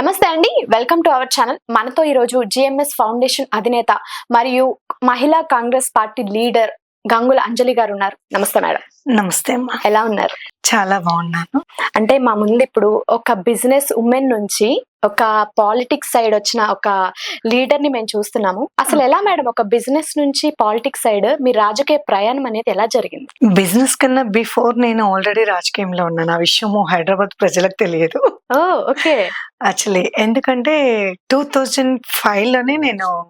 నమస్తే అండి. Welcome to our channel. మనతో ఈరోజు జిఎంఎస్ ఫౌండేషన్ అధినేత మరియు మహిళా కాంగ్రెస్ పార్టీ లీడర్ గంగుల అంజలి గారు ఉన్నారు. నమస్తే మేడం. నమస్తే అమ్మా. ఎలా ఉన్నారు? చాలా బాగున్నాను. అంటే మా ముందు ఇప్పుడు ఒక బిజినెస్ ఉమెన్ నుంచి ఒక పాలిటిక్స్ సైడ్ వచ్చిన ఒక లీడర్ని మేము చూస్తున్నాము. అసలు ఎలా మేడం ఒక బిజినెస్ నుంచి పాలిటిక్స్ సైడ్ మీ రాజకీయ ప్రయాణం అనేది ఎలా జరిగింది? బిజినెస్ కన్నా బిఫోర్ నేను ఆల్రెడీ రాజకీయంలో ఉన్నాను. ఆ విషయము హైదరాబాద్ ప్రజలకు తెలియదు. ఓకే. యాక్చువల్లీ ఎందుకంటే టూ థౌజండ్ ఫైవ్లోనే నేను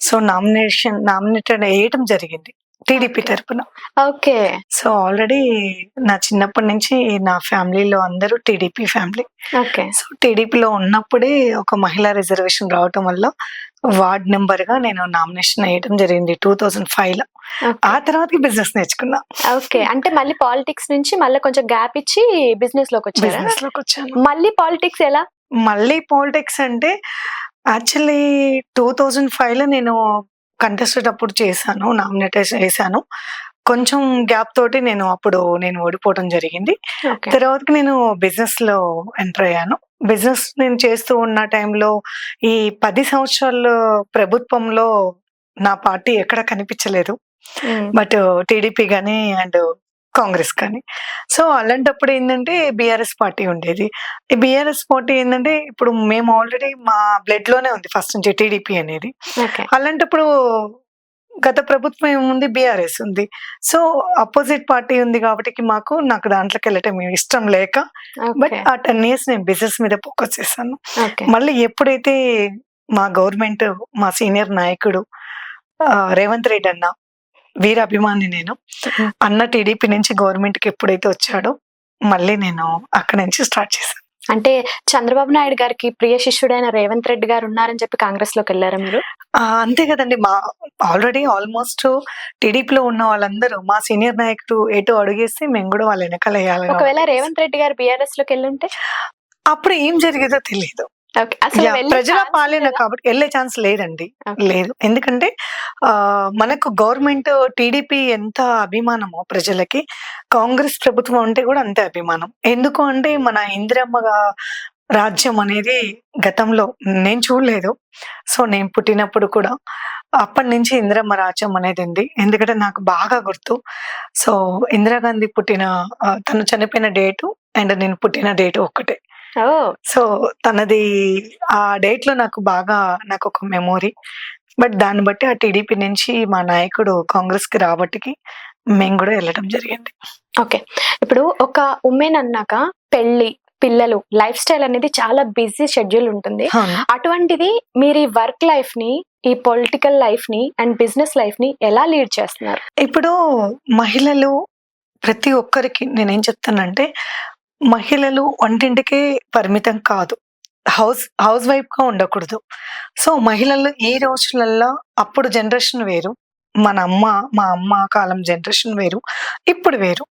సో నామినేషన్ నామినేటెడ్ వేయటం జరిగింది. టీడీపీ. తరపున. ఓకే. సో ఆల్రెడీ నా చిన్నప్పటి నుంచి నా ఫ్యామిలీలో అందరూ టీడీపీ ఫ్యామిలీ. ఓకే. సో టీడీపీలో ఉన్నప్పుడే ఒక మహిళా రిజర్వేషన్ రావటం వల్ల వార్డ్ నెంబర్గా నేను నామినేషన్ వేయడం జరిగింది టూ థౌజండ్ ఫైవ్లో ఆ తర్వాత బిజినెస్ నేర్చుకున్నా. ఓకే. అంటే మళ్ళీ పాలిటిక్స్ నుంచి మళ్ళీ కొంచెం గ్యాప్ ఇచ్చి బిజినెస్లోకి వచ్చారా? బిజినెస్లోకి వచ్చాను. మళ్ళీ పాలిటిక్స్ ఎలా? మళ్ళీ పాలిటిక్స్ అంటే యాక్చువల్లీ టూ థౌజండ్ ఫైవ్లో నేను కంటెస్టెడ్ అప్పుడు చేశాను నామినేటేషన్ చేశాను. కొంచెం గ్యాప్ తోటి నేను అప్పుడు నేను ఓడిపోవడం జరిగింది. తర్వాత నేను బిజినెస్లో ఎంటర్ అయ్యాను. బిజినెస్ నేను చేస్తూ ఉన్న టైంలో ఈ పది సంవత్సరాల ప్రభుత్వంలో నా పార్టీ ఎక్కడ కనిపించలేదు. బట్ టీడీపీ కానీ అండ్ కాంగ్రెస్ కానీ. సో అలాంటప్పుడు ఏంటంటే బీఆర్ఎస్ పార్టీ ఉండేది. ఈ బీఆర్ఎస్ పార్టీ ఏంటంటే ఇప్పుడు మేము ఆల్రెడీ మా బ్లడ్లోనే ఉంది ఫస్ట్ నుంచి టీడీపీ అనేది. అలాంటప్పుడు గత ప్రభుత్వం ఏముంది? బీఆర్ఎస్ ఉంది. సో అపోజిట్ పార్టీ ఉంది కాబట్టి మాకు నాకు దాంట్లోకి వెళ్ళటం ఇష్టం లేక బట్ ఆ టెన్ ఇయర్స్ నేను బిజినెస్ మీద ఫోకస్ చేశాను. మళ్ళీ ఎప్పుడైతే మా గవర్నమెంట్ మా సీనియర్ నాయకుడు రేవంత్ రెడ్డి అన్న వీర అభిమాని నేను. అన్న టీడీపీ నుంచి గవర్నమెంట్కి ఎప్పుడైతే వచ్చాడో మళ్ళీ నేను అక్కడ నుంచి స్టార్ట్ చేశాను. అంటే చంద్రబాబు నాయుడు గారికి ప్రియ శిష్యుడైన రేవంత్ రెడ్డి గారు ఉన్నారని చెప్పి కాంగ్రెస్లోకి వెళ్ళారా మీరు? అంతే కదండి. మా ఆల్రెడీ ఆల్మోస్ట్ టీడీపీలో ఉన్న వాళ్ళందరూ మా సీనియర్ నాయకుడు ఎటు అడుగేస్తే మేము కూడా వాళ్ళ వెనకాల వేయాలి ఒకవేళ. రేవంత్ రెడ్డి గారు బిఆర్ఎస్లోకి వెళ్ళుంటే? అప్పుడు ఏం జరిగేదో తెలియదు ప్రజల పాలన? కాబట్టి వెళ్ళే ఛాన్స్ లేదండి. లేదు. ఎందుకంటే ఆ మనకు గవర్నమెంట్ టీడీపీ ఎంత అభిమానమో ప్రజలకి కాంగ్రెస్ ప్రభుత్వం అంటే కూడా అంతే అభిమానం. ఎందుకు అంటే మన ఇందిరమ్మ రాజ్యం అనేది గతంలో నేను చూడలేదు. సో నేను పుట్టినప్పుడు కూడా అప్పటి నుంచి ఇందిరమ్మ రాజ్యం అనేది ఉంది. ఎందుకంటే నాకు బాగా గుర్తు. సో ఇందిరాగాంధీ పుట్టిన తను చనిపోయిన డేటు అండ్ నేను పుట్టిన డేటు ఒక్కటే. సో తనది ఆ డేట్లో నాకు బాగా నాకు ఒక మెమొరీ. బట్ దాన్ని బట్టి ఆ టీడీపీ నుంచి మా నాయకుడు కాంగ్రెస్కి రాబట్టికి మేము కూడా వెళ్ళడం జరిగింది. ఓకే. ఇప్పుడు ఒక ఉమెన్ అన్నాక పెళ్ళి పిల్లలు లైఫ్ స్టైల్ అనేది చాలా బిజీ షెడ్యూల్ ఉంటుంది. అటువంటిది మీరు ఈ వర్క్ లైఫ్ని ఈ పొలిటికల్ లైఫ్ని అండ్ బిజినెస్ లైఫ్ని ఎలా లీడ్ చేస్తున్నారు? ఇప్పుడు మహిళలు ప్రతి ఒక్కరికి నేనేం చెప్తానంటే మహిళలు వంటింటికే పరిమితం కాదు. హౌస్ హౌస్ వైఫ్గా ఉండకూడదు. సో మహిళలు ఈ రోజులల్లో అప్పుడు జనరేషన్ వేరు. మన అమ్మ మా అమ్మ కాలం జనరేషన్ వేరు. ఇప్పుడు వేరు.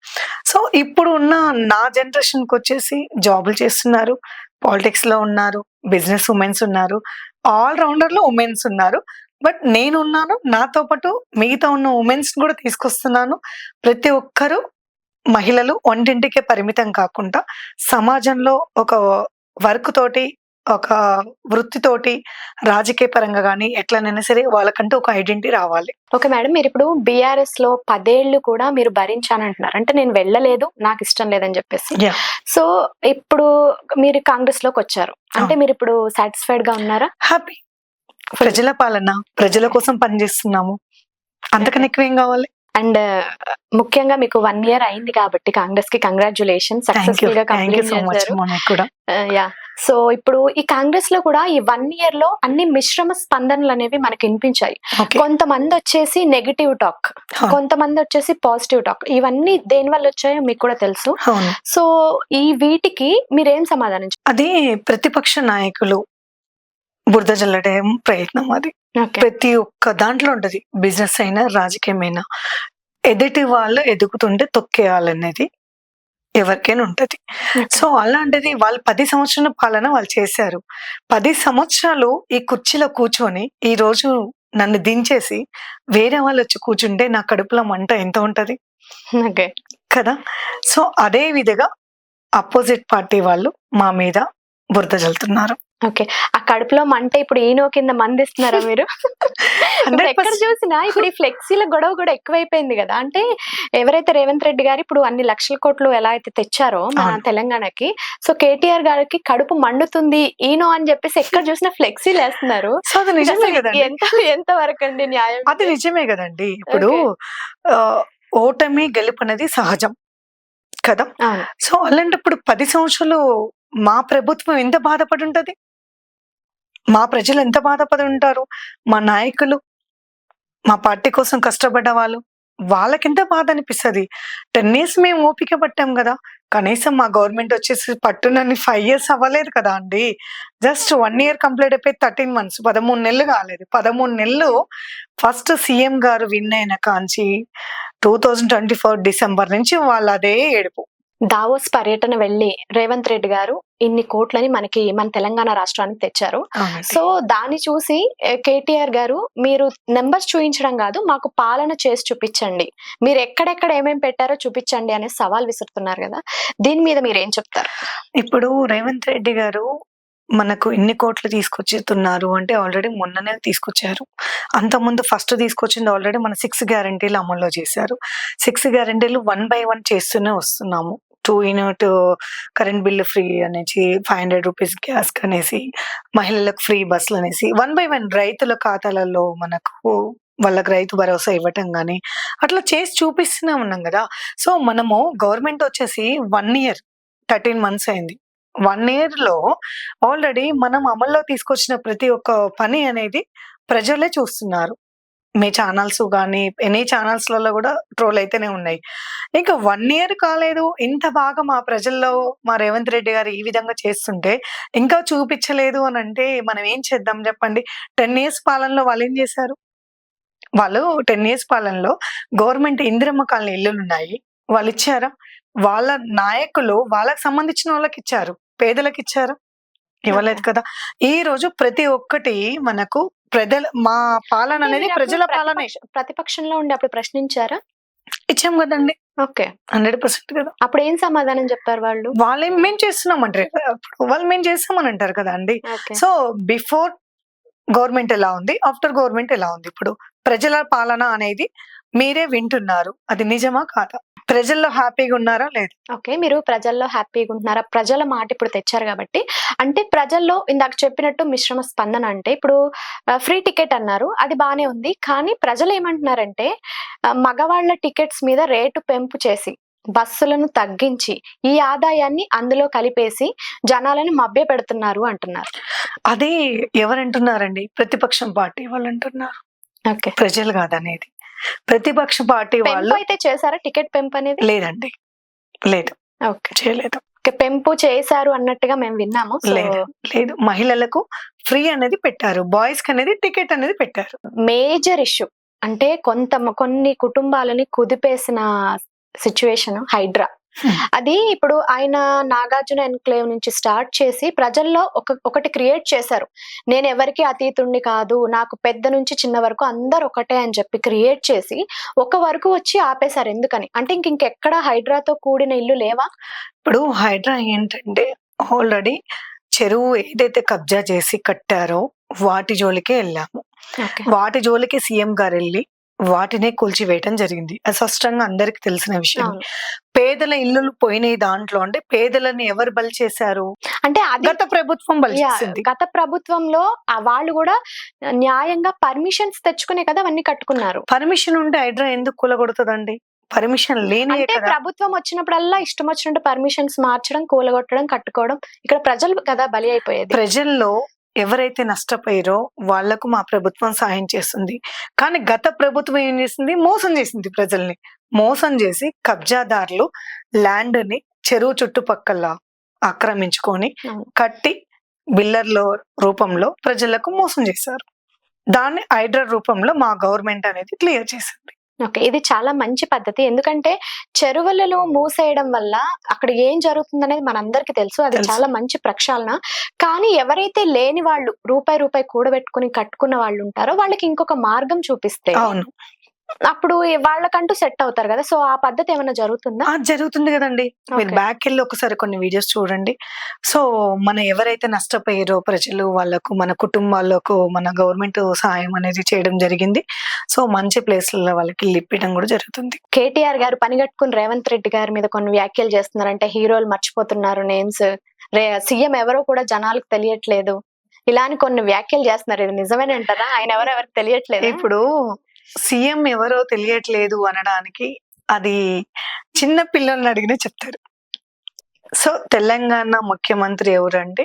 సో ఇప్పుడు ఉన్న నా జనరేషన్కి వచ్చేసి జాబులు చేస్తున్నారు. పాలిటిక్స్లో ఉన్నారు. బిజినెస్ ఉమెన్స్ ఉన్నారు. ఆల్ ఉమెన్స్ ఉన్నారు. బట్ నేను ఉన్నాను నాతో పాటు మిగతా ఉన్న ఉమెన్స్ కూడా తీసుకొస్తున్నాను. ప్రతి ఒక్కరూ మహిళలు వంటింటికే పరిమితం కాకుండా సమాజంలో ఒక వర్క్ తోటి ఒక వృత్తితోటి రాజకీయ పరంగా కానీ ఎట్లనైనా సరే వాళ్ళకంటూ ఒక ఐడెంటిటీ రావాలి. ఓకే మేడం మీరు ఇప్పుడు బీఆర్ఎస్లో పదేళ్ళు కూడా మీరు భరించానంటున్నారు. అంటే నేను వెళ్ళలేదు నాకు ఇష్టం లేదని చెప్పేసి. సో ఇప్పుడు మీరు కాంగ్రెస్లోకి వచ్చారు. అంటే మీరు ఇప్పుడు సాటిస్ఫైడ్గా ఉన్నారా? హ్యాపీ ప్రజల పాలన ప్రజల కోసం పనిచేస్తున్నాము. అంతకన్నా ఎక్కువ ఏం కావాలి? అండ్ ముఖ్యంగా మీకు వన్ ఇయర్ అయింది కాబట్టి కాంగ్రెస్కి కంగ్రాచులేషన్ సక్సెస్ఫుల్గా యూ కంప్లీట్ సో చేశారు. యా. ఇప్పుడు ఈ కాంగ్రెస్లో కూడా ఈ వన్ ఇయర్లో అన్ని మిశ్రమ స్పందనలు అనేవి మనకి వినిపించాయి. కొంతమంది వచ్చేసి నెగిటివ్ టాక్ కొంతమంది వచ్చేసి పాజిటివ్ టాక్ ఇవన్నీ దేని వల్ల వచ్చాయో మీకు కూడా తెలుసు. సో ఈ వీటికి మీరేం సమాధానం అది ప్రతిపక్ష నాయకులు బురద జల్లడం ప్రయత్నం అది. ప్రతి ఒక్క దాంట్లో ఉంటది. బిజినెస్ అయినా రాజకీయం అయినా ఎదుటి వాళ్ళు ఎదుగుతుంటే తొక్కేయాలనేది ఎవరికైనా ఉంటది. సో అలాంటిది వాళ్ళు పది సంవత్సరాల పాలన వాళ్ళు చేశారు. పది సంవత్సరాలు ఈ కుర్చీలో కూర్చొని ఈ రోజు నన్ను దించేసి వేరే వాళ్ళు వచ్చి కూర్చుంటే నా కడుపులో మంట ఎంత ఉంటది? కదా? సో అదే విధంగా అపోజిట్ పార్టీ వాళ్ళు మా మీద బురద జల్లుతున్నారు. ఓకే. ఆ కడుపులో మంట ఇప్పుడు ఈనో కింద మందిస్తున్నారా మీరు? ఎక్కడ 100% చూసినా ఇప్పుడు ఈ ఫ్లెక్సీల గొడవ కూడా ఎక్కువైపోయింది కదా. అంటే ఎవరైతే రేవంత్ రెడ్డి గారు ఇప్పుడు అన్ని లక్షల కోట్లు ఎలా అయితే తెచ్చారో మన. తెలంగాణకి సో కేటీఆర్ గారికి కడుపు మండుతుంది ఈనో అని చెప్పేసి ఎక్కడ చూసినా ఫ్లెక్సీలు వేస్తున్నారు. సో అది నిజమే అసలు కదండి. ఎంత ఎంత వరకు అండి న్యాయం? అది నిజమే కదండి. ఇప్పుడు ఓటమి గెలుపు అనేది సహజం కదా. సో అలాంటప్పుడు పది సంవత్సరాలు మా ప్రభుత్వం ఎంత బాధపడి ఉంటది? మా ప్రజలు ఎంత బాధపడి ఉంటారు? మా నాయకులు మా పార్టీ కోసం కష్టపడ్డ వాళ్ళు వాళ్ళకెంత బాధ అనిపిస్తుంది? టెన్ ఇయర్స్ మేము ఓపిక పట్టాం కదా. కనీసం మా గవర్నమెంట్ వచ్చేసి పట్టునని ఫైవ్ ఇయర్స్ అవ్వలేదు కదా అండి. జస్ట్ వన్ ఇయర్ కంప్లీట్ అయిపోయి థర్టీన్ మంత్స్ పదమూడు నెలలు కాలేదు. పదమూడు నెలలు ఫస్ట్ సీఎం గారు విన్ అయిన కాంచి two thousand twenty four December నుంచి వాళ్ళు అదే ఏడుపు. దావోస్ పర్యటన వెళ్ళి రేవంత్ రెడ్డి గారు ఇన్ని కోట్లని మనకి మన తెలంగాణ రాష్ట్రానికి తెచ్చారు. సో దాన్ని చూసి కేటీఆర్ గారు మీరు నెంబర్స్ చూపించడం కాదు మాకు పాలన చేసి చూపించండి. మీరు ఎక్కడెక్కడ ఏమేమి పెట్టారో చూపించండి అనే సవాల్ విసురుతున్నారు కదా. దీని మీద మీరు ఏం చెప్తారు? ఇప్పుడు రేవంత్ రెడ్డి గారు మనకు ఎన్ని కోట్లు తీసుకొచ్చుతున్నారు అంటే ఆల్రెడీ మొన్ననే తీసుకొచ్చారు. అంతకుముందు ఫస్ట్ తీసుకొచ్చింది ఆల్రెడీ మన సిక్స్ గ్యారంటీలు అమల్లో చేశారు. సిక్స్ గ్యారంటీలు వన్ బై వన్ చేస్తూనే వస్తున్నాము. Two unit current bill free అనేసి ఫైవ్ హండ్రెడ్ రూపీస్ గ్యాస్ అనేసి మహిళలకు ఫ్రీ బస్సులు అనేసి వన్ బై వన్ రైతుల ఖాతాలలో మనకు వాళ్ళకి రైతు భరోసా ఇవ్వటం కానీ అట్లా చేసి చూపిస్తూనే ఉన్నాం కదా. సో మనము గవర్నమెంట్ వచ్చేసి వన్ ఇయర్ థర్టీన్ మంత్స్ అయింది. వన్ ఇయర్లో ఆల్రెడీ మనం అమల్లో తీసుకొచ్చిన ప్రతి ఒక్క పని అనేది ప్రజలే చూస్తున్నారు. మీ ఛానల్స్ కానీ ఎనీ ఛానల్స్లలో కూడా ట్రోల్ అయితేనే ఉన్నాయి. ఇంకా వన్ ఇయర్ కాలేదు ఇంత బాగా మా ప్రజల్లో మా రేవంత్ రెడ్డి గారు ఈ విధంగా చేస్తుంటే ఇంకా చూపించలేదు అని అంటే మనం ఏం చేద్దాం చెప్పండి? టెన్ ఇయర్స్ పాలనలో వాళ్ళు ఏం చేశారు? వాళ్ళు టెన్ ఇయర్స్ పాలనలో గవర్నమెంట్ ఇందిరమ్మ కాలనీ ఇల్లులు ఉన్నాయి. వాళ్ళు ఇచ్చారా? వాళ్ళ నాయకులు వాళ్ళకి సంబంధించిన వాళ్ళకి ఇచ్చారు. పేదలకు ఇచ్చారు. ఇవ్వలేదు కదా? ఈ రోజు ప్రతి ఒక్కటి మనకు ప్రజల మా పాలన అనేది ప్రజల పాలన. ప్రతిపక్ష- ప్రతిపక్షంలో ఉండి అప్పుడు ప్రశ్నించారా? ఇచ్చాం కదండి. ఓకే. హండ్రెడ్ పర్సెంట్ కదా. అప్పుడు ఏం సమాధానం చెప్పారు వాళ్ళు? వాళ్ళు ఏం మేము చేస్తున్నాం అంటారు అప్పుడు వాళ్ళు మేము చేస్తామని అంటారు కదా అండి. సో బిఫోర్ గవర్నమెంట్ ఎలా ఉంది ఆఫ్టర్ గవర్నమెంట్ ఎలా ఉంది ఇప్పుడు? ప్రజల పాలన అనేది మీరే వింటున్నారు. అది నిజమా కాదా? ప్రజల్లో హ్యాపీగా ఉన్నారా లేదు? ఓకే మీరు ప్రజల్లో హ్యాపీగా ఉంటున్నారా? ప్రజల మాట ఇప్పుడు తెచ్చారు కాబట్టి. అంటే ప్రజల్లో ఇందాక చెప్పినట్టు మిశ్రమ స్పందన అంటే ఇప్పుడు ఫ్రీ టికెట్ అన్నారు అది బానే ఉంది. కానీ ప్రజలు ఏమంటున్నారంటే మగవాళ్ళ టికెట్స్ మీద రేటు పెంపు చేసి బస్సులను తగ్గించి ఈ ఆదాయాన్ని అందులో కలిపేసి జనాలను మభ్య పెడుతున్నారు అంటున్నారు. అదే ఎవరంటున్నారండి? ప్రతిపక్షం పార్టీ వాళ్ళు అంటున్నారు ఓకే. ప్రజలు కాదనేది. ప్రతిపక్ష పార్టీ వాళ్ళు అయితే చేశారా? టికెట్ పెంపు అనేది? లేదండి. లేదు. ఓకే. చేయలేదు. పెంపు చేశారు అన్నట్టుగా మేము విన్నాము. లేదు. లేదు. మహిళలకు ఫ్రీ అనేది పెట్టారు. బాయ్స్కి అనేది టికెట్ అనేది పెట్టారు. Major issue. అంటే కొంత కొన్ని కుటుంబాలని కుదిపేసిన సిచ్యువేషన్ హైడ్రా. అది ఇప్పుడు ఆయన నాగార్జున ఎన్క్లేవ్ నుంచి స్టార్ట్ చేసి ప్రజల్లో ఒక ఒకటి క్రియేట్ చేశారు. నేను ఎవరికి అతీతుణ్ణి కాదు నాకు పెద్ద నుంచి చిన్న వరకు అందరు ఒకటే అని చెప్పి క్రియేట్ చేసి ఒక వరకు వచ్చి ఆపేశారు ఎందుకని? అంటే ఇంక ఇంకెక్కడ హైడ్రాతో కూడిన ఇల్లు లేవా? ఇప్పుడు హైడ్రా ఏంటంటే ఆల్రెడీ చెరువు ఏదైతే కబ్జా చేసి కట్టారో వాటి జోలికే వెళ్ళాము. వాటి జోలికి సీఎం గారు వెళ్ళి వాటినే కూల్చివేయటం జరిగింది. అది స్పష్టంగా అందరికి తెలిసిన విషయం. పేదల ఇల్లులు పోయినాయి దాంట్లో. అంటే పేదలని ఎవరు బలి చేశారు? అంటే గత ప్రభుత్వం బలి చేసింది. గత ప్రభుత్వంలో ఆ వాళ్ళు కూడా న్యాయంగా పర్మిషన్స్ తెచ్చుకునే కదా అవన్నీ కట్టుకున్నారు. పర్మిషన్ ఉంటే హైడ్రా ఎందుకు కూలగొడుతుందండి? పర్మిషన్ లేని అంటే ప్రభుత్వం వచ్చినప్పుడల్లా ఇష్టం వచ్చినట్టు పర్మిషన్స్ మార్చడం కూలగొట్టడం కట్టుకోవడం. ఇక్కడ ప్రజలు కదా బలి అయిపోయేది. ప్రజల్లో ఎవరైతే నష్టపోయారో వాళ్ళకు మా ప్రభుత్వం సాయం చేస్తుంది. కానీ గత ప్రభుత్వం ఏం చేసింది? మోసం చేసింది ప్రజల్ని. మోసం చేసి కబ్జాదారులు ల్యాండ్ని చెరువు చుట్టుపక్కల ఆక్రమించుకొని. కట్టి బిల్లర్ల రూపంలో ప్రజలకు మోసం చేశారు. దాన్ని హైడ్రా రూపంలో మా గవర్నమెంట్ అనేది క్లియర్ చేసింది. ఓకే ఇది చాలా మంచి పద్ధతి. ఎందుకంటే చెరువులను మూసేయడం వల్ల అక్కడ ఏం జరుగుతుందనేది మనందరికి తెలుసు. అది. చాలా మంచి ప్రక్షాళన. కానీ ఎవరైతే లేని వాళ్ళు రూపాయి రూపాయి కూడబెట్టుకుని కట్టుకున్న వాళ్ళు ఉంటారో వాళ్ళకి ఇంకొక మార్గం చూపిస్తే అవును. అప్పుడు వాళ్ళకంటూ సెట్ అవుతారు కదా. సో ఆ పద్ధతి ఏమైనా జరుగుతుందా? జరుగుతుంది కదండి. మీరు. బ్యాక్ వెళ్ళి ఒకసారి కొన్ని వీడియోస్ చూడండి. సో మన ఎవరైతే నష్టపోయారో ప్రజలు వాళ్ళకు మన కుటుంబాలకు మన గవర్నమెంట్ సహాయం అనేది చేయడం జరిగింది. సో మంచి ప్లేస్లలో వాళ్ళకి ఇల్లు ఇప్పించడం కూడా జరుగుతుంది. కేటీఆర్ గారు పని కట్టుకుని రేవంత్ రెడ్డి గారి మీద కొన్ని వ్యాఖ్యలు చేస్తున్నారంటే హీరోలు మర్చిపోతున్నారు నేమ్స్ సీఎం ఎవరో కూడా జనాలకు తెలియట్లేదు. ఇలా అని కొన్ని వ్యాఖ్యలు చేస్తున్నారు. ఇది నిజమేనంటారా? ఆయన ఎవరో ఎవరికి తెలియట్లేదు? ఇప్పుడు సీఎం ఎవరో తెలియట్లేదు అనడానికి అది చిన్న పిల్లల్ని అడిగినా చెప్తారు. సో తెలంగాణ ముఖ్యమంత్రి ఎవరంటే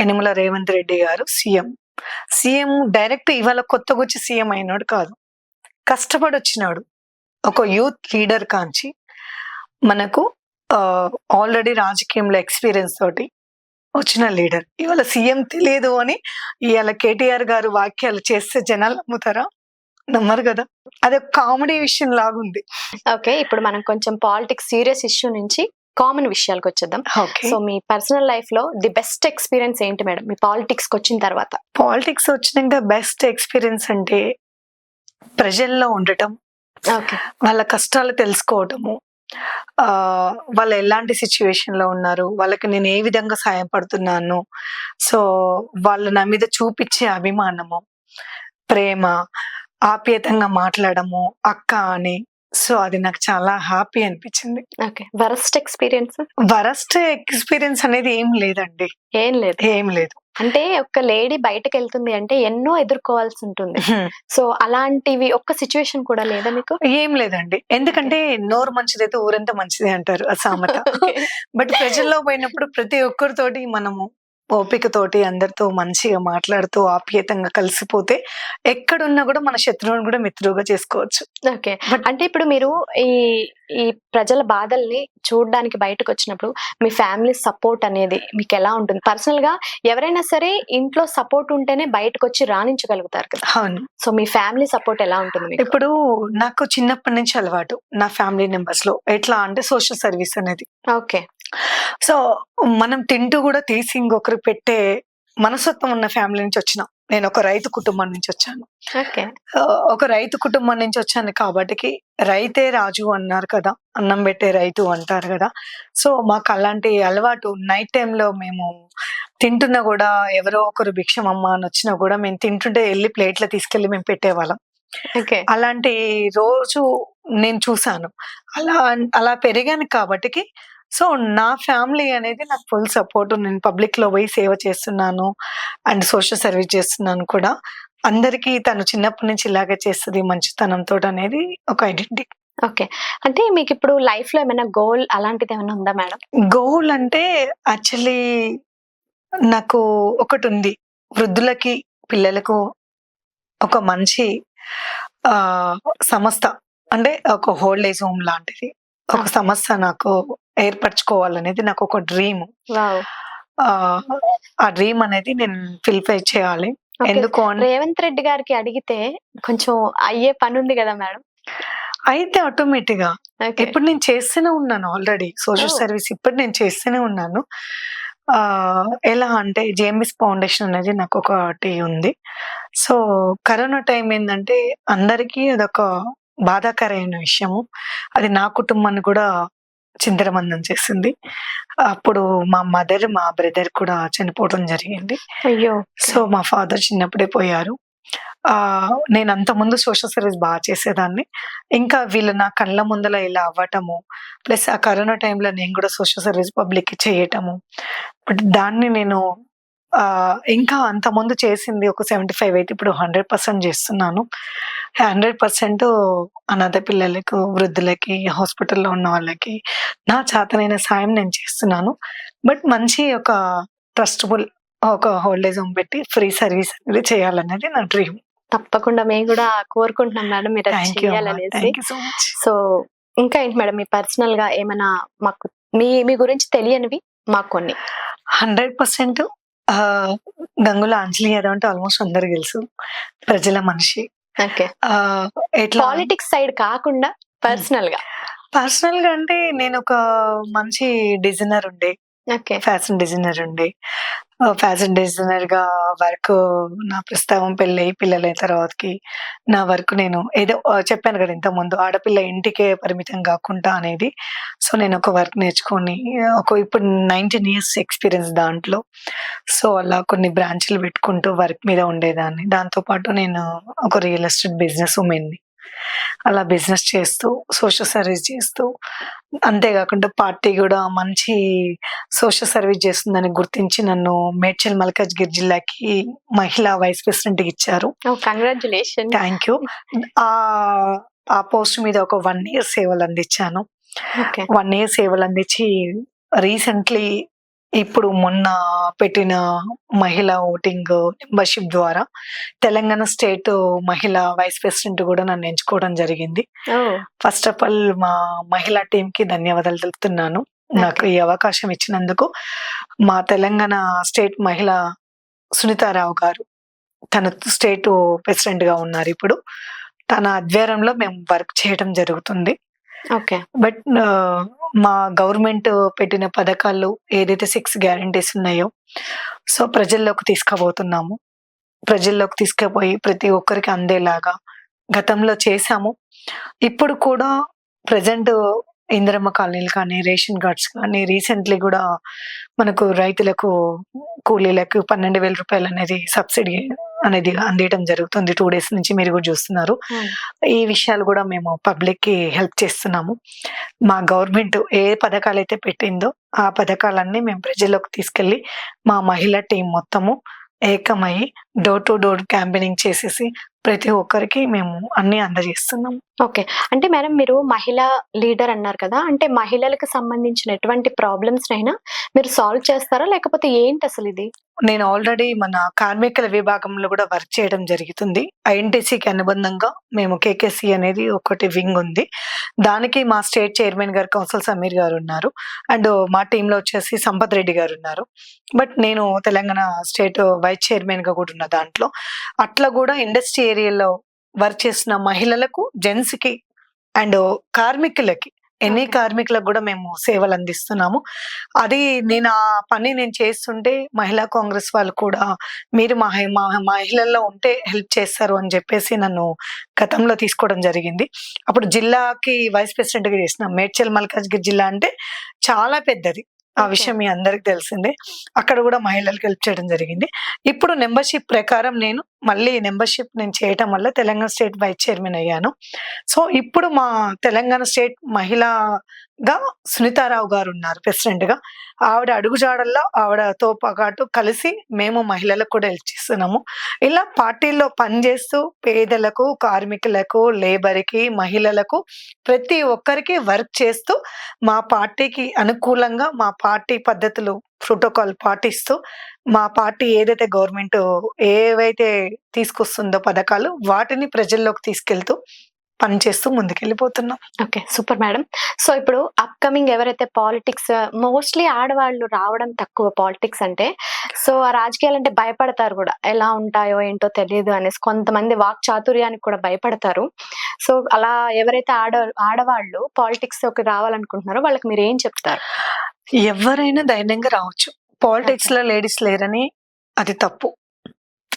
యనమల రేవంత్ రెడ్డి గారు సీఎం. సీఎం డైరెక్ట్ ఇవాళ కొత్తగా వచ్చి సీఎం అయినాడు కాదు. కష్టపడి వచ్చినాడు ఒక యూత్ లీడర్ కాంచి మనకు ఆల్రెడీ రాజకీయంలో ఎక్స్పీరియన్స్ తోటి వచ్చిన లీడర్. ఇవాళ సీఎం తెలియదు అని ఇవాళ కేటీఆర్ గారు వాక్యాలు చేస్తే జనాలు నమ్ముతారా? నమ్మరు కదా? అది కామెడీ విషయం లాగుంది. ఓకే ఇప్పుడు మనం కొంచెం పాలిటిక్స్ సీరియస్ ఇష్యూ నుంచి కామన్ విషయాలకు వచ్చేద్దాం. ఓకే. సో మీ పర్సనల్ లైఫ్లో ది బెస్ట్ ఎక్స్పీరియన్స్ ఏంటి మేడం? మీ పాలిటిక్స్ వచ్చిన తర్వాత. పాలిటిక్స్ వచ్చినాక బెస్ట్ ఎక్స్పీరియన్స్ అంటే ప్రజల్లో ఉండటం వాళ్ళ కష్టాలు తెలుసుకోవటము వాళ్ళు ఎలాంటి సిచ్యువేషన్లో ఉన్నారు వాళ్ళకి నేను ఏ విధంగా సాయం పడుతున్నాను సో వాళ్ళు నా మీద చూపించే అభిమానము ప్రేమ ఆప్యాయతంగా మాట్లాడము అక్క అని. సో అది నాకు చాలా హ్యాపీ అనిపించింది. Okay. Worst experience? Worst experience అనేది ఏం లేదండి. ఏం లేదు. ఏం లేదు. అంటే ఒక లేడీ బయటకు వెళ్తుంది అంటే ఎన్నో ఎదుర్కోవాల్సి ఉంటుంది. సో అలాంటివి ఒక్క సిచ్యువేషన్ కూడా లేదా మీకు? ఏం లేదండి. ఎందుకంటే నోరు మంచిదైతే ఊరంతా మంచిదే అంటారు ఆ సామెత. బట్ ప్రజల్లో పోయినప్పుడు ప్రతి ఒక్కరితోటి మనము ఓపికతోటి అందరితో మంచిగా మాట్లాడుతూ ఆప్యాయతంగా కలిసిపోతే ఎక్కడున్నా కూడా మన శత్రువుని కూడా మిత్రువుగా చేసుకోవచ్చు. ఓకే. అంటే ఇప్పుడు మీరు ఈ ఈ ప్రజల బాధల్ని చూడడానికి బయటకు వచ్చినప్పుడు మీ ఫ్యామిలీ సపోర్ట్ అనేది మీకు ఎలా ఉంటుంది? పర్సనల్గా ఎవరైనా సరే ఇంట్లో సపోర్ట్ ఉంటేనే బయటకు వచ్చి రాణించగలుగుతారు కదా. అవును. సో మీ ఫ్యామిలీ సపోర్ట్ ఎలా ఉంటుంది ఇప్పుడు నాకు చిన్నప్పటి నుంచి అలవాటు నా ఫ్యామిలీ మెంబర్స్లో ఎట్లా అంటే సోషల్ సర్వీస్ అనేది. ఓకే. సో మనం తింటూ కూడా తీసి ఇంకొకరికి పెట్టే మనస్తత్వం ఉన్న ఫ్యామిలీ నుంచి వచ్చినాం. నేను ఒక రైతు కుటుంబం నుంచి వచ్చాను. ఒక రైతు కుటుంబం నుంచి వచ్చాను కాబట్టి రైతే రాజు అన్నారు కదా అన్నం పెట్టే రైతు అంటారు కదా. సో మాకు అలాంటి అలవాటు నైట్ టైంలో మేము తింటున్నా కూడా ఎవరో ఒకరు భిక్షమమ్మ అని వచ్చినా కూడా మేము తింటుంటే వెళ్ళి ప్లేట్లో తీసుకెళ్ళి మేము పెట్టేవాళ్ళం. ఓకే. అలాంటి రోజు నేను చూసాను అలా అలా పెరిగాను కాబట్టికి సో నా ఫ్యామిలీ అనేది నాకు ఫుల్ సపోర్ట్ నేను పబ్లిక్లో పోయి సేవ చేస్తున్నాను అండ్ సోషల్ సర్వీస్ చేస్తున్నాను కూడా. అందరికీ తను చిన్నప్పటి నుంచి ఇలాగే చేస్తుంది. మంచితనంతో అనేది ఒక ఐడెంటిటీ ఓకే. అంటే మీకు ఇప్పుడు లైఫ్లో ఏమైనా గోల్ అలాంటిది ఏమైనా ఉందా మేడం? గోల్ అంటే యాక్చువల్లీ నాకు ఒకటి ఉంది వృద్ధులకి పిల్లలకు ఒక మంచి ఆ సంస్థ. అంటే ఒక హోల్డ్ ఏజ్ హోమ్ లాంటిది. ఒక. సంస్థ నాకు ఏర్పరచుకోవాలనేది నాకు ఒక డ్రీమ్ ఆ డ్రీమ్ అనేది నేను ఫిల్ఫై చేయాలి. ఎందుకు రేవంత్ రెడ్డి గారికి అడిగితే కొంచెం అయ్యే పని ఉంది కదా మేడం? అయితే ఆటోమేటిక్గా ఇప్పుడు నేను చేస్తూనే ఉన్నాను ఆల్రెడీ సోషల్. సర్వీస్ ఇప్పుడు నేను చేస్తూనే ఉన్నాను. ఎలా అంటే జేఎంఎస్ ఫౌండేషన్ అనేది నాకు ఒకటి ఉంది. సో కరోనా టైం ఏంటంటే అందరికీ అదొక బాధాకరమైన విషయము. అది నా కుటుంబాన్ని కూడా చిందరమందం చేసింది. అప్పుడు మా మదర్ మా బ్రదర్ కూడా చనిపోవడం జరిగింది. అయ్యో. సో మా ఫాదర్ చిన్నప్పుడే పోయారు. ఆ నేను అంత ముందు సోషల్ సర్వీస్ బాగా చేసేదాన్ని. ఇంకా వీళ్ళు నా కళ్ళ ముందల ఇలా అవ్వటము ప్లస్ ఆ కరోనా టైంలో నేను కూడా సోషల్ సర్వీస్ పబ్లిక్ చేయటము. బట్ దాన్ని నేను ఇంకా అంత ముందు చేసింది ఒక సెవెంటీ ఫైవ్ అయితే ఇప్పుడు హండ్రెడ్ పర్సెంట్ చేస్తున్నాను. హండ్రెడ్ పర్సెంట్ అనాథ పిల్లలకు వృద్ధులకి హాస్పిటల్లో ఉన్న వాళ్ళకి నా చేతనైన సాయం నేను చేస్తున్నాను. బట్ మంచి ఒక ట్రస్టబుల్ ఒక హోల్డేజ్ హోమ్ పెట్టి ఫ్రీ సర్వీస్ అనేది చేయాలనేది నా డ్రీమ్. తప్పకుండా మేము కూడా కోరుకుంటున్నాం మేడం మీరు యూ చేయాలనేసి సో మచ్ సో ఇంకా ఏంటి మేడం మీ పర్సనల్గా ఏమైనా మాకు మీ మీ గురించి తెలియనివి? మాకు కొన్ని. హండ్రెడ్ పర్సెంట్ గంగుల అంజలి యాదవ్ అంటే ఆల్మోస్ట్ అందరు తెలుసు. ప్రజల మనిషి. ఎట్లా? పాలిటిక్స్ సైడ్ కాకుండా పర్సనల్గా పర్సనల్గా అంటే నేను ఒక మంచి డిజైనర్ ఉండే. ఫ్యాషన్ డిజైనర్ ఉండి ఫ్యాషన్ డిజైనర్గా వర్క్ నా ప్రస్తావం పెళ్ళి పిల్లలైన తర్వాతకి నా వర్క్ నేను ఏదో చెప్పాను కదా ఇంత ముందు ఆడపిల్ల ఇంటికే పరిమితం కాకుండా అనేది. సో నేను ఒక వర్క్ నేర్చుకొని ఒక ఇప్పుడు నైన్టీన్ ఇయర్స్ ఎక్స్పీరియన్స్ దాంట్లో. సో అలా కొన్ని బ్రాంచ్లు పెట్టుకుంటూ వర్క్ మీద ఉండేదాన్ని. దాంతో పాటు నేను ఒక రియల్ ఎస్టేట్ బిజినెస్ ఉమెన్ని. అలా బిజినెస్ చేస్తూ సోషల్ సర్వీస్ చేస్తూ అంతేకాకుండా పార్టీ కూడా మంచి సోషల్ సర్వీస్ చేస్తుందని గుర్తించి నన్ను మేడ్చల్ మల్కాజ్గిరి జిల్లాకి మహిళా వైస్ ప్రెసిడెంట్ ఇచ్చారు. కంగ్రాచులేషన్. Thank you. ఆ పోస్ట్ మీద ఒక వన్ ఇయర్ సేవలు అందించాను. వన్ ఇయర్ సేవలు అందించి రీసెంట్లీ ఇప్పుడు మొన్న పెట్టిన మహిళా ఓటింగ్ మెంబర్షిప్ ద్వారా తెలంగాణ స్టేట్ మహిళా వైస్ ప్రెసిడెంట్ కూడా నన్ను ఎంచుకోవడం జరిగింది. ఫస్ట్ ఆఫ్ ఆల్ మా మహిళా టీం కి ధన్యవాదాలు తెలుపుతున్నాను. నాకు ఈ అవకాశం ఇచ్చినందుకు మా తెలంగాణ స్టేట్ మహిళ సునీతారావు గారు తన స్టేట్ ప్రెసిడెంట్గా ఉన్నారు ఇప్పుడు. తన ఆధ్వర్యంలో మేము వర్క్ చేయడం జరుగుతుంది. ఓకే. బట్ మా గవర్నమెంట్ పెట్టిన పథకాలు ఏదైతే సిక్స్ గ్యారంటీస్ ఉన్నాయో సో ప్రజల్లోకి తీసుకుపోతున్నాము. ప్రజల్లోకి తీసుకుపోయి ప్రతి ఒక్కరికి అందేలాగా గతంలో చేశాము. ఇప్పుడు కూడా ప్రజెంట్ ఇందిరమ్మ కాలనీలు కానీ రేషన్ కార్డ్స్ కానీ రీసెంట్లీ కూడా మనకు రైతులకు కూలీలకు పన్నెండు వేల రూపాయలు అనేది సబ్సిడీ అనేది అందియడం జరుగుతుంది టూ డేస్ నుంచి మీరు కూడా చూస్తున్నారు. ఈ విషయాలు కూడా మేము పబ్లిక్కి హెల్ప్ చేస్తున్నాము. మా గవర్నమెంట్ ఏ పథకాలు అయితే పెట్టిందో ఆ పథకాలన్నీ మేము ప్రజల్లోకి తీసుకెళ్ళి మా మహిళా టీం మొత్తము ఏకమై డోర్ టు డోర్ క్యాంపెయినింగ్ చేసేసి ప్రతి ఒక్కరికి మేము అన్ని అందజేస్తున్నాము ఓకే అంటే మేడం మీరు మహిళా లీడర్ అన్నారు కదా అంటే మహిళలకు సంబంధించిన ఎటువంటి ప్రాబ్లమ్స్ అయినా మీరు సాల్వ్ చేస్తారా? లేకపోతే ఏంటి అసలు ఇది? నేను ఆల్రెడీ మన కార్మికుల విభాగంలో కూడా వర్క్ చేయడం జరుగుతుంది. ఐఎన్టీసీకి అనుబంధంగా మేము కేకేసి అనేది ఒకటి వింగ్ ఉంది. దానికి మా స్టేట్ చైర్మన్ గారు కౌన్సిల్ సమీర్ గారు ఉన్నారు. అండ్ మా టీంలో వచ్చేసి సంపత్ రెడ్డి గారు ఉన్నారు. బట్ నేను తెలంగాణ స్టేట్ వైస్ చైర్మన్గా కూడా ఉన్న దాంట్లో. అట్లా కూడా ఇండస్ట్రీ ఏరియాలో వర్క్ చేసిన మహిళలకు జెంట్స్కి అండ్ కార్మికులకి ఎన్ని. కార్మికులకు కూడా మేము సేవలు అందిస్తున్నాము. అది నేను ఆ పని నేను చేస్తుంటే మహిళా కాంగ్రెస్ వాళ్ళు కూడా మీరు మా మహిళల్లో ఉంటే హెల్ప్ చేస్తారు అని చెప్పేసి నన్ను గతంలో తీసుకోవడం జరిగింది. అప్పుడు జిల్లాకి వైస్ ప్రెసిడెంట్గా చేసిన మేడ్చల్ మల్కాజ్గిరి జిల్లా అంటే చాలా పెద్దది. ఆ. విషయం మీ అందరికి తెలిసిందే అక్కడ కూడా మహిళలకు హెల్ప్ చేయడం జరిగింది ఇప్పుడు మెంబర్షిప్ ప్రకారం నేను మళ్ళీ మెంబర్షిప్ నేను చేయటం వల్ల తెలంగాణ స్టేట్ వైస్ చైర్మన్ అయ్యాను. సో ఇప్పుడు మా తెలంగాణ స్టేట్ మహిళగా సునీతారావు గారు ఉన్నారు ప్రెసిడెంట్గా. ఆవిడ అడుగుజాడల్లో ఆవిడతో పాటు కలిసి మేము మహిళలకు కూడా హెల్ప్ చేస్తున్నాము. ఇలా పార్టీల్లో పనిచేస్తూ పేదలకు కార్మికులకు లేబర్కి మహిళలకు ప్రతి ఒక్కరికి వర్క్ చేస్తూ మా పార్టీకి అనుకూలంగా మా పార్టీ పద్ధతులు ప్రోటోకాల్ పాటిస్తూ మా పార్టీ ఏదైతే గవర్నమెంట్ ఏవైతే తీసుకొస్తుందో పథకాలు వాటిని ప్రజల్లోకి తీసుకెళ్తూ పనిచేస్తూ ముందుకెళ్ళిపోతున్నాం. Okay super madam. సో ఇప్పుడు అప్కమింగ్ ఎవరైతే పాలిటిక్స్ మోస్ట్లీ ఆడవాళ్ళు రావడం తక్కువ పాలిటిక్స్ అంటే సో ఆ రాజకీయాలు అంటే భయపడతారు కూడా. ఎలా ఉంటాయో ఏంటో తెలియదు అనేసి కొంతమంది వాక్ చాతుర్యానికి కూడా భయపడతారు. సో అలా ఎవరైతే ఆడ ఆడవాళ్ళు పాలిటిక్స్ ఒక రావాలనుకుంటున్నారో వాళ్ళకి మీరు ఏం చెప్తారు? ఎవరైనా ధైర్యంగా రావచ్చు. పాలిటిక్స్లో లేడీస్ లేరని అది తప్పు.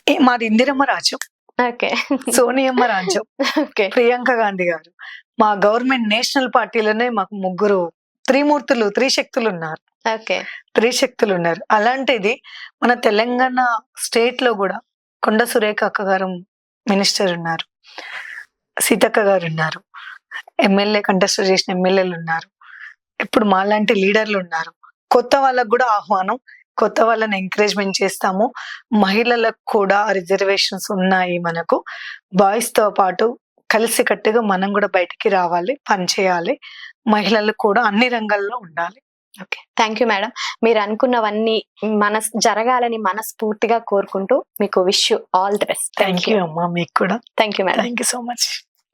ఏ, మాది ఇందిరమ్మ రాజ్యం. ఓకే. సోనియమ్మ రాజ్యం. ఓకే. ప్రియాంక గాంధీ గారు. మా గవర్నమెంట్ నేషనల్ పార్టీలోనే మాకు ముగ్గురు త్రిమూర్తులు త్రిశక్తులు ఉన్నారు ఓకే. త్రిశక్తులు ఉన్నారు అలాంటిది మన తెలంగాణ స్టేట్లో కూడా కొండ సురేఖ అక్క గారు మినిస్టర్ ఉన్నారు. సీతక్క గారు ఉన్నారు. ఎమ్మెల్యే కంటెస్ట్ చేసిన ఎమ్మెల్యేలు ఉన్నారు. ఇప్పుడు మాలాంటి లీడర్లు ఉన్నారు. కొత్త వాళ్ళకు కూడా ఆహ్వానం కొత్త వాళ్ళని ఎంకరేజ్మెంట్ చేస్తాము. మహిళలకు కూడా రిజర్వేషన్స్ ఉన్నాయి మనకు. బాయ్స్తో పాటు కలిసికట్టుగా మనం కూడా బయటికి రావాలి పని చేయాలి. మహిళలు కూడా అన్ని రంగాల్లో ఉండాలి. ఓకే థ్యాంక్ యూ మేడం మీరు అనుకున్నవన్నీ మనస్ జరగాలని మనస్ఫూర్తిగా కోరుకుంటూ మీకు wish all the best thank you అమ్మా. మీకు కూడా. Thank you madam thank you so much